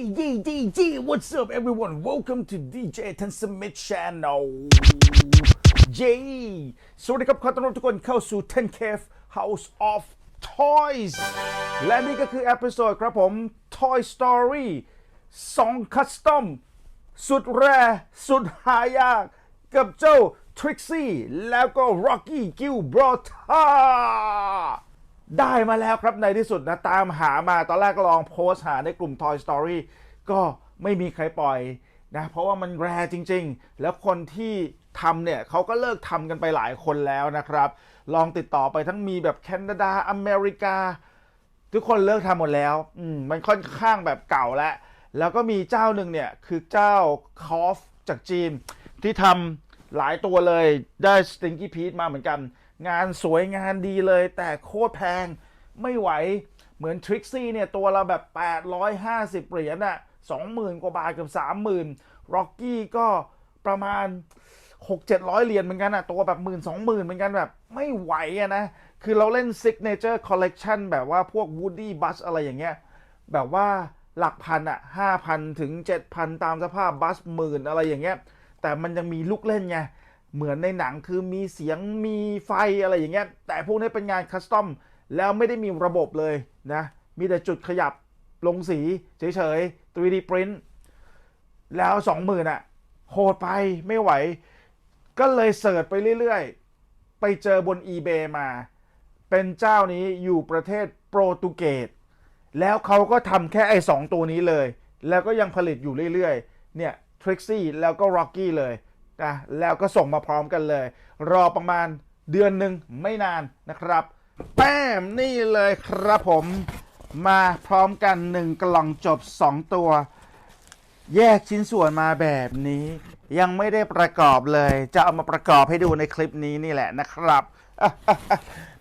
Yee, yee, yee, what's up, everyone? Welcome to DJ Tan Smith Channel. J สวัสดีครับ ขอต้อนรับทุกคนเข้าสู่ Ten Cave House of Toys และนี่ก็คือเอพิโซดครับผม Toy Story 2 Custom สุดแรสุดหายาก กับเจ้า Trixie แล้วก็ Rocky Gilbrota ได้มาแล้วครับในที่สุดนะ ตามหามาตอนแรกก็ลองโพสหาในกลุ่ม Toy Story ก็ไม่มีใครปล่อยนะเพราะว่ามันแรจริง ๆ แล้วคนที่ทำเนี่ยเขาก็เลิกทำกันไปหลายคนแล้วนะครับ ลองติดต่อไปทั้งมีแบบแคนาดาอเมริกา ทุกคนเลิกทำหมดแล้วอืมมันค่อนข้างแบบเก่าแล้ว แล้วก็มีเจ้าหนึ่งเนี่ย คือเจ้าคอฟจากจีน ที่ทำหลายตัวเลยได้สติงกี้พีทมาเหมือนกัน งานสวยงานดีเลย แต่โคตรแพงไม่ไหวเหมือนทริกซี่เนี่ย ตัวละแบบ 850 เหรียญอะ20,000 กว่าบาทเกือบ30,000ร็อกกี้ก็ประมาณหกเจ็ดร้อยเหรียญเหมือนกันอะตัวแบบหมื่นสองหมื่นเหมือนกันแบบ ไม่ไหวอะนะ คือเราเล่น Signature Collection แบบว่าพวก Woody Bus อะไรอย่างเงี้ย แบบว่าหลักพันอะห้าพันถึงเจ็ดพันตามสภาพบัสหมื่นอะไรอย่างเงี้ย แต่มันยังมีลูกเล่นไง เหมือนในหนังคือมีเสียงมีไฟอะไรอย่างเงี้ยแต่พวกนี้เป็นงานคัสตอมแล้วไม่ได้มีระบบเลยนะมีแต่จุดขยับลงสีเฉยๆ 3D print แล้วสองหมื่นอะโหดไปไม่ไหว ก็เลยเสิร์ชไปเรื่อยๆ ไปเจอบน eBay มา เป็นเจ้านี้อยู่ประเทศโปรตุเกสแล้วเขาก็ทำแค่ไอ้สองตัวนี้เลย แล้วก็ยังผลิตอยู่เรื่อยๆ เนี่ย Trixie แล้วก็ Rocky เลย นะแล้วก็ส่งมาพร้อมกันเลย รอประมาณเดือนหนึ่งไม่นานนะครับ แป้มนี่เลยครับผม มาพร้อมกันหนึ่งกล่องจบ 2 ตัว แยกชิ้นส่วนมาแบบนี้ ยังไม่ได้ประกอบเลย จะเอามาประกอบให้ดูในคลิปนี้นี่แหละนะครับ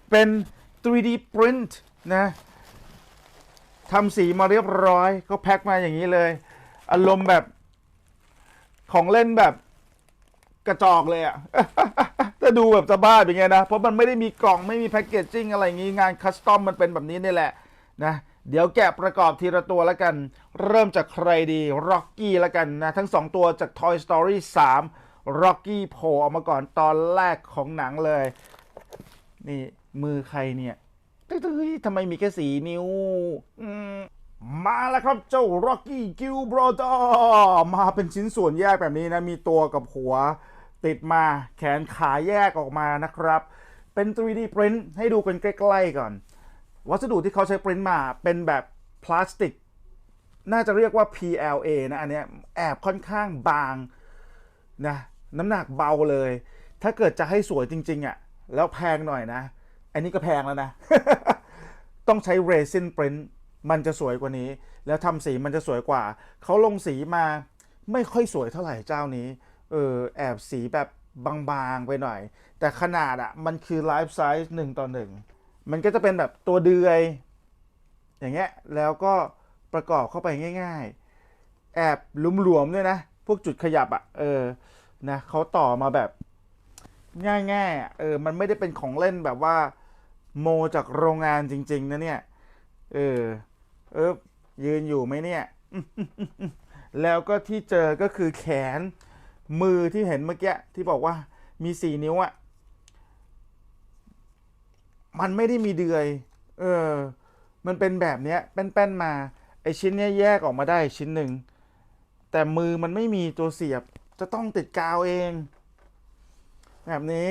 เป็น 3D print นะทำสีมาเรียบร้อย ก็แพ็คมาอย่างนี้เลย อารมณ์แบบของเล่นแบบ กระจอกเลยอะถ้าดูแบบจะบ้าเป็นไงนะ เพราะมันไม่ได้มีกล่องไม่มีแพ็กเกจจิ้งอะไรงี้งานคัสตอมมันเป็นแบบนี้นี่แหละนะเดี๋ยวแกะประกอบทีละตัวแล้วกัน เริ่มจากใครดีร็อกกี้แล้วกันนะ ทั้งสองตัวจาก Toy Story 3 Rocky โผล่ออกมาก่อนตอนแรกของหนังเลย นี่มือใครเนี่ยตึ้ยทำไมมีแค่สีนิ้วมาแล้วครับเจ้า Rocky Gilbrother มาเป็นชิ้นส่วนแยกแบบนี้นะ มีตัวกับหัว ติดมาแขนขาแยกออกมานะครับ เป็น 3D print ให้ดูกันใกล้ๆก่อน วัสดุที่เขาใช้ปริ้นมาเป็นแบบพลาสติก น่าจะเรียกว่า PLA นะอันนี้แอบค่อนข้างบางนะน้ำหนักเบาเลย ถ้าเกิดจะให้สวยจริงๆอะ่ะแล้วแพงหน่อยนะ อันนี้ก็แพงแล้วนะ ต้องใช้เรซินปริ้นมันจะสวยกว่านี้ แล้วทำสีมันจะสวยกว่า เขาลงสีมาไม่ค่อยสวยเท่าไหร่เจ้านี้ เออแอบสีแบบบางๆไปหน่อย แต่ขนาดอะ่ะมันคือไลฟ์ไซส์หนึ่งต่อหนึ่งมันก็จะเป็นแบบตัวเดือย อย่างเงี้ยแล้วก็ประกอบเข้าไปง่ายๆ แอบหลวมๆด้วยนะ พวกจุดขยับอะ่ะเออนะเขาต่อมาแบบง่ายๆอะเออมันไม่ได้เป็นของเล่นแบบว่าโมจากโรงงานจริง ๆ นะเนี่ย เออ เออยืนอยู่ไหมเนี่ย แล้วก็ที่เจอก็คือแขน มือที่เห็นเมื่อกี้ที่บอกว่ามีสี่นิ้วอะมันไม่ได้มีเดือย เออ มันเป็นแบบเนี้ยแป้นๆมา ไอชิ้นเนี้ยแยกออกมาได้ชิ้นหนึ่ง แต่มือมันไม่มีตัวเสียบ จะต้องติดกาวเอง แบบนี้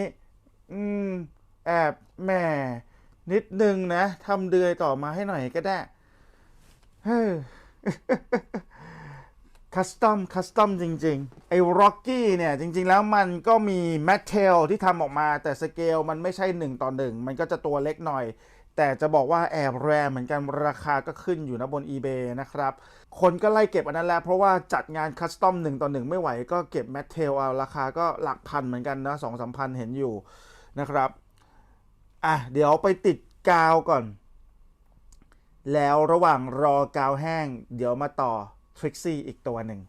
อืม แอบแหม่นิดนึงนะทำเดือยต่อมาให้หน่อยก็ได้ เฮ้ย คัสตอมคัสตอมจริง ๆ ไอ้ร็อกกี้เนี่ย จริง ๆ แล้วมันก็มีแมทเทลที่ทำออกมาแต่สเกลมันไม่ใช่ 1 ต่อ 1 มันก็จะตัวเล็กหน่อย แต่จะบอกว่าแอบแรร์เหมือนกันราคาก็ขึ้นอยู่นะบน eBay นะครับ คนก็ไล่เก็บอันนั้นแล้วเพราะว่าจัดงานคัสตอม1ต่อ 1 ไม่ไหวก็เก็บแมทเทลเอาราคาก็หลักพันเหมือนกันนะสองสามพันเห็นอยู่นะครับอะเดี๋ยวไปติดกาวก่อน แล้วระหว่างรอกาวแห้ง เดี๋ยวมาต่อ ทริกซี่อีกตัวหนึ่ง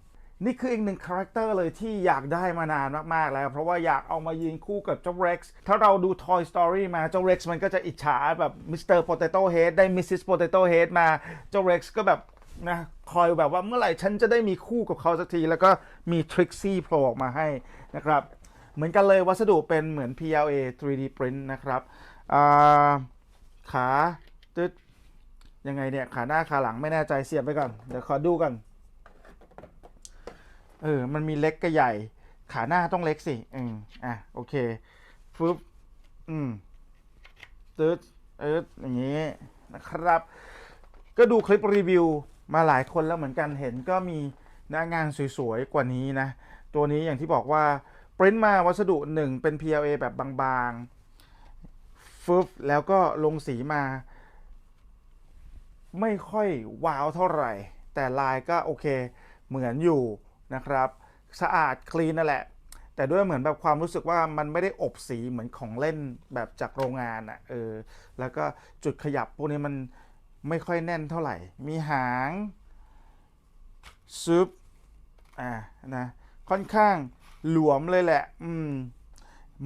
นี่คืออีกหนึ่งคาแรคเตอร์เลยที่อยากได้มานานมาก ๆ แล้ว เพราะว่าอยากเอามายืนคู่กับเจ้า Rex ถ้าเราดู Toy Story มาเจ้า Rex มันก็จะอิจฉาแบบ Mr. Potato Head ได้ Mrs. Potato Head มาเจ้า Rex ก็แบบนะคอยแบบว่าเมื่อไหร่ฉันจะได้มีคู่กับเขาสักที แล้วก็มีทริกซี่โผล่ออกมาให้นะครับเหมือนกันเลยวัสดุเป็นเหมือน PLA 3D print นะครับขาตึ๊ดยังไงเนี่ย ขาหน้าขาหลังไม่แน่ใจเสียบไปก่อน เดี๋ยวขอดูกัน เออ มันมีเล็กกับใหญ่ ขาหน้าต้องเล็กสิ อืมอะ โอเคฟึบอืมตึ๊ดเอิดอย่างนี้นะครับ ก็ดูคลิปรีวิวมาหลายคนแล้วเหมือนกันเห็นก็มีหน้างานสวยๆ กว่านี้นะ ตัวนี้อย่างที่บอกว่าปริ้นมาวัสดุหนึ่งเป็น PLA แบบบางๆฟึบแล้วก็ลงสีมา ไม่ค่อยว้าวเท่าไหร่ แต่ลายก็โอเคเหมือนอยู่ นะครับสะอาดคลีนนั่นแหละ แต่ด้วยเหมือนแบบความรู้สึกว่ามันไม่ได้อบสีเหมือนของเล่นแบบจากโรงงานอะ่ะเออแล้วก็จุดขยับพวกนี้มันไม่ค่อยแน่นเท่าไหร่ มีหางซุปอ่านะค่อนข้างหลวมเลยแหละอืม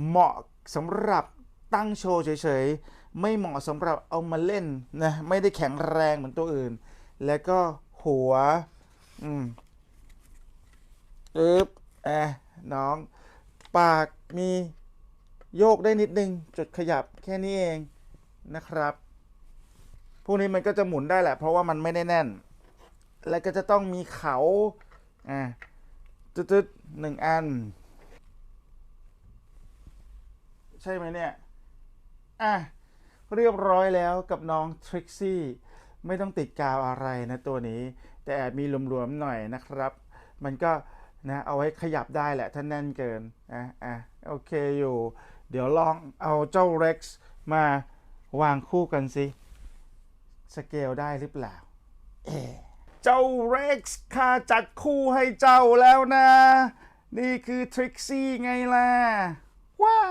เหมาะสำหรับตั้งโชว์เฉยๆ ไม่เหมาะสำหรับเอามาเล่นนะ ไม่ได้แข็งแรงเหมือนตัวอื่น แล้วก็หัว อืม อึ๊บแอะน้อง ปากมีโยกได้นิดนึง จุดขยับแค่นี้เองนะครับ พวกนี้มันก็จะหมุนได้แหละ เพราะว่ามันไม่ได้แน่น แล้วก็จะต้องมีเขาอ่าตึ๊ดๆหนึ่งอัน ใช่ไหมเนี่ย อะ เรียบร้อยแล้วกับน้องทริกซี่ไม่ต้องติดกาวอะไรนะตัวนี้ แต่แอบมีหลวมๆหน่อยนะครับ มันก็ นะเอาไว้ขยับได้แหละถ้าแน่นเกินอะอะโอเคอยู่ เดี๋ยวลองเอาเจ้า Rex มาวางคู่กันสิสเกลได้หรือเปล่าเอเจ้า Rex ข้าจัดคู่ให้เจ้าแล้วนะ นี่คือทริกซี่ไงล่ะ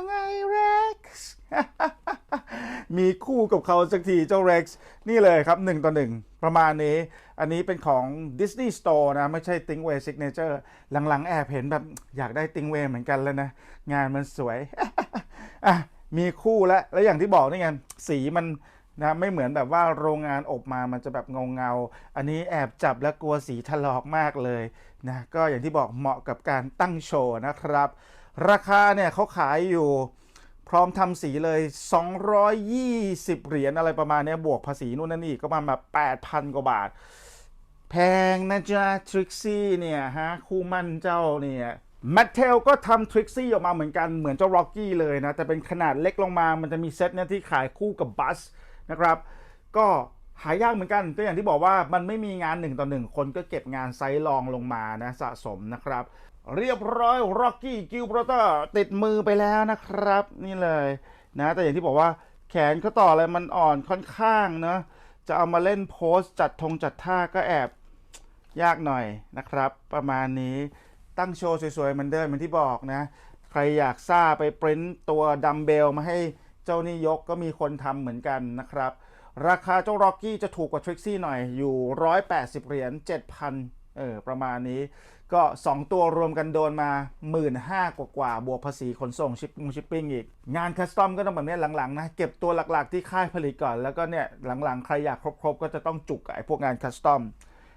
ว่าไง Rex มีคู่กับเขาสักทีเจ้า Rex นี่เลยครับ 1 ต่อ 1 ประมาณนี้ อันนี้เป็นของ Disney Store นะ ไม่ใช่ Thinkaway Signature หลังๆ แอบเห็นแบบอยากได้ Thinkaway เหมือนกันแล้วนะ งานมันสวย อะ มีคู่แล้ว แล้วอย่างที่บอกนี่ไงสีมันนะไม่เหมือนแบบว่าโรงงานอบมามันจะแบบเงาเงาๆอันนี้แอบจับแล้วกลัวสีถลอกมากเลยนะ ก็อย่างที่บอกเหมาะกับการตั้งโชว์นะครับ ราคาเนี่ยเขาขายอยู่พร้อมทำสีเลย 220 เหรียญอะไรประมาณเนี้ยบวกภาษีนู่นนั่นอีกก็ประมาณแบบ8,000 กว่าบาท แพงนะจ๊ะทริกซี่เนี่ยฮะคู่มั่นเจ้าเนี่ยแมทเทลก็ทำทริกซี่ออกมาเหมือนกันเหมือนเจ้าร็อกกี้เลยนะ แต่เป็นขนาดเล็กลงมามันจะมีเซตเนี่ยที่ขายคู่กับบัสนะครับ ก็หายากเหมือนกันก็อย่างที่บอกว่ามันไม่มีงานหนึ่งต่อหนึ่งคนก็เก็บงานไซส์รองลงมานะสะสมนะครับ เรียบร้อยร็อกกี้กิลบรอเตอร์ติดมือไปแล้วนะครับ นี่เลยนะแต่อย่างที่บอกว่าแขนเขาต่ออะไรมันอ่อนค่อนข้างเนะจะเอามาเล่นโพสจัดธงจัดท่าก็แอบยากหน่อยนะครับ ประมาณนี้ตั้งโชว์สวยๆเหมือนเดิมเหมือนที่บอกนะ ใครอยากซ่าไปปริ้นตัวดัมเบลมาให้เจ้านี่ยกก็มีคนทำเหมือนกันนะครับ ราคาเจ้าร็อกกี้จะถูกกว่าทริกซี่หน่อยอยู่ 180 เหรียญ7,000 เออประมาณนี้ก็ 2 ตัวรวมกันโดนมา 15,000กว่ากว่าบวกภาษีขนส่งชิปชิปปิ้งอีก งานคัสตอมก็ต้องแบบนี้หลังๆนะ เก็บตัวหลักๆที่ค่ายผลิตก่อน แล้วก็เนี่ยหลังๆ ใครอยากครบๆ ก็จะต้องจุกไอ้พวกงานคัสตอม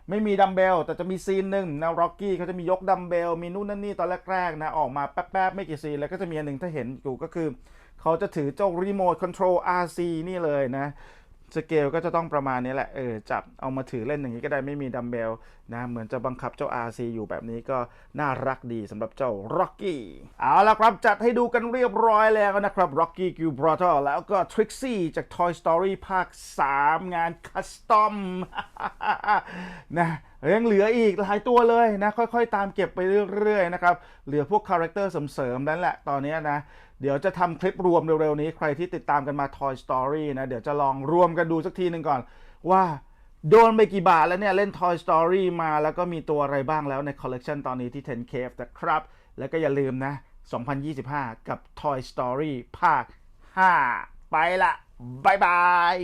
ไม่มีดัมเบลแต่จะมีซีนหนึ่งนะร็อกกี้เขาจะมียกดัมเบลมีนู่นนั่นนี่ตอนแรกๆนะออกมาแป๊บๆ ไม่กี่ซีน แล้วก็จะมีอันหนึ่งถ้าเห็นอยู่ก็คือ เขาจะถือเจ้ารีโมทคอนโทรล RC นี่เลยนะ สเกลก็จะต้องประมาณนี้แหละ เออ จับเอามาถือเล่นอย่างนี้ก็ได้ไม่มีดัมเบลนะ เหมือนจะบังคับเจ้า RC อยู่แบบนี้ก็น่ารักดีสำหรับเจ้า Rocky เอาละครับ จัดให้ดูกันเรียบร้อยแล้วนะครับ Rocky g i l b r o t h e r แล้วก็ Trixie จาก Toy Story ภาค 3 งานคัสตอมนะยังเหลืออีกหลายตัวเลยนะ ค่อยๆ ตามเก็บไปเรื่อยๆนะครับ เหลือพวกคาแรคเตอร์เสริมๆนั่นแหละตอนนี้นะ เดี๋ยวจะทำคลิปรวมเร็วๆนี้ ใครที่ติดตามกันมา Toy Story นะ เดี๋ยวจะลองรวมกันดูสักทีหนึ่งก่อน ว่าโดนไปกี่บาทแล้วเนี่ย เล่น Toy Story มาแล้วก็มีตัวอะไรบ้างแล้วในคอลเลกชันตอนนี้ที่ 10 Cave นะครับ แล้วก็อย่าลืมนะ 2025 กับ Toy Story ภาค 5 ไปละบายบาย